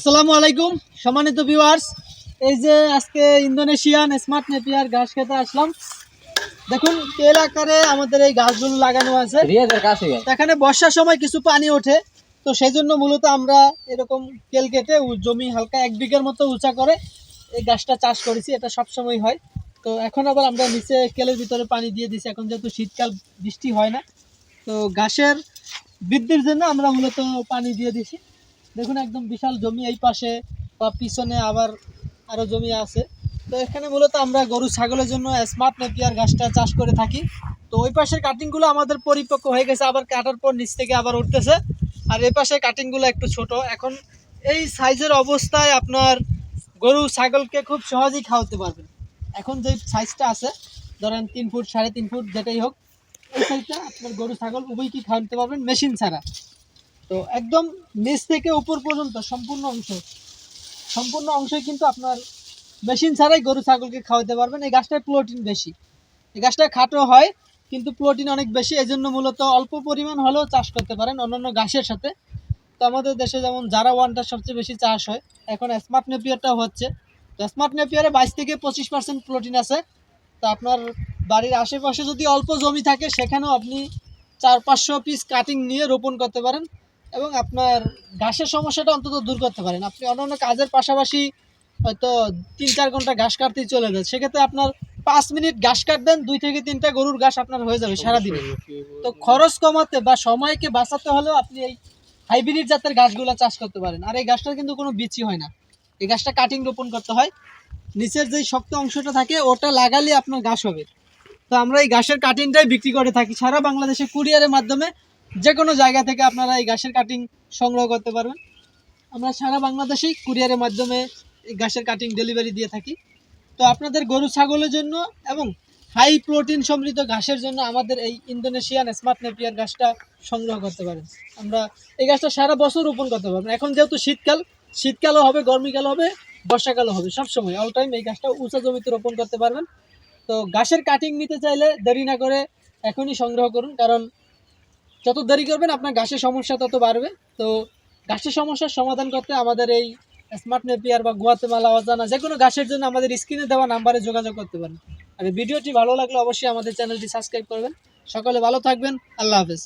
আসসালামু আলাইকুম সম্মানিত ভিউয়ার্স এই যে আজকে ইন্দোনেশিয়ান স্মার্ট নেপিয়ার ঘাস খেতে আসলাম। দেখুন তেল আকারে আমাদের এই গাছগুলো লাগানো আছে। এখানে বর্ষার সময় কিছু পানি ওঠে তো সেই জন্য মূলত আমরা এরকম তেল কেটে জমি হালকা এক বিঘের মতো উঁচা করে এই গাছটা চাষ করেছি এটা সব সময় হয়। তো এখন আবার আমরা নিচে কেলের ভিতরে পানি দিয়ে দিছি এখন যেহেতু শীতকাল বৃষ্টি হয় না। তো গাছের বৃদ্ধির জন্য আমরা মূলত পানি দিয়ে দিছি দেখুন, একদম বিশাল জমি এই পাশে বা পিছনে আবার আরও জমি আছে। তো এখানে মূলত আমরা গরু, ছাগলের জন্য স্মার্ট নেপিয়ার গাছটা চাষ করে থাকি। তো ওই পাশের কাটিংগুলো আমাদের পরিপক্ক হয়ে গেছে, আবার কাটার পর নিচ থেকে আবার উঠতেছে। আর এই পাশে কাটিংগুলো একটু ছোট। এখন এই সাইজের অবস্থায় আপনার গরু, ছাগলকে খুব সহজেই খাওয়াতে পারবেন। এখন যে সাইজটা আছে, ধরেন তিন ফুট, সাড়ে তিন ফুট, যেটাই হোক, এই সাইজটা আপনার গরু, ছাগল উভয়কে খাওয়াতে পারবেন? মেশিন ছাড়া। তো একদম নিচ থেকে উপর পর্যন্ত সম্পূর্ণ অংশ, সম্পূর্ণ অংশই কিন্তু আপনার মেশিন ছাড়াই গরু, ছাগলকে খাওয়াতে পারবেন। এই গাছটায় প্রোটিন বেশি। এই গাছটা খাটো হয়, কিন্তু প্রোটিন অনেক বেশি। এই জন্য মূলত অল্প পরিমাণ হলেও চাষ করতে পারেন অন্যান্য ঘাসের সাথে। তো আমাদের দেশে যেমন জারা ওয়ানটা সবচেয়ে বেশি চাষ হয়, এখন স্মার্ট নেপিয়ারটাও হচ্ছে। তো স্মার্ট নেপিয়ারে বাইশ থেকে পঁচিশ পার্সেন্ট প্রোটিন আছে। তো আপনার বাড়ির আশেপাশে যদি অল্প জমি থাকে, সেখানেও আপনি চার পাঁচশো পিস কাটিং নিয়ে রোপণ করতে পারেন। এবং আপনার ঘাসের সমস্যাটা অন্তত দূর করতে পারেন। আপনি অন্যান্য কাজের পাশাপাশি হয়তো তিন চার ঘণ্টা ঘাস কাটতেই চলে যায়। সেক্ষেত্রে আপনার পাঁচ মিনিট ঘাস কাটবেন, দুই থেকে তিনটা গরুর ঘাস আপনার হয়ে যাবে সারাদিনে। তো খরচ কমাতে বা সময়কে বাঁচাতে হলেও আপনি এই হাইব্রিড জাতের গাছগুলো চাষ করতে পারেন। আর এই গাছটার কিন্তু কোনো বিচি হয় না। এই গাছটা কাটিং রোপণ করতে হয়। নিচের যেই শক্ত অংশটা থাকে, ওটা লাগালে আপনার ঘাস হবে। তো আমরা এই ঘাসের কাটিংটাই বিক্রি করে থাকি। সারা বাংলাদেশে কুরিয়ারের মাধ্যমে যে কোনো জায়গা থেকে আপনারা এই ঘাসের কাটিং সংগ্রহ করতে পারবেন। আমরা সারা বাংলাদেশেই কুরিয়ারের মাধ্যমে এই ঘাসের কাটিং ডেলিভারি দিয়ে থাকি। তো আপনাদের গরু ছাগলের জন্য এবং হাই প্রোটিন সমৃদ্ধ ঘাসের জন্য আমাদের এই ইন্দোনেশিয়ান স্মার্ট নেপিয়ার গাছটা সংগ্রহ করতে পারেন। আমরা এই গাছটা সারা বছর রোপণ করতে পারবেন এখন যেহেতু শীতকাল, শীতকালও হবে, গরমকালও হবে, বর্ষাকালও হবে, সব সময় অল টাইম এই গাছটা উঁচা জমিতে রোপণ করতে পারবেন। তো ঘাসের কাটিং নিতে চাইলে দেরি না করে এখনই সংগ্রহ করুন, কারণ যত দেরি করবেন, আপনার ঘাসের সমস্যা তত বাড়বে। তো গাছের সমস্যার সমাধান করতে আমাদের এই স্মার্ট নেপিয়ার বা গুয়াতেমালা অজানা যে কোনো ঘাসের জন্য আমাদের স্ক্রিনে দেওয়া নাম্বারে যোগাযোগ করতে পারেন। আর ভিডিওটি ভালো লাগলে অবশ্যই আমাদের চ্যানেলটি সাবস্ক্রাইব করবেন। সকলে ভালো থাকবেন। আল্লাহ হাফেজ।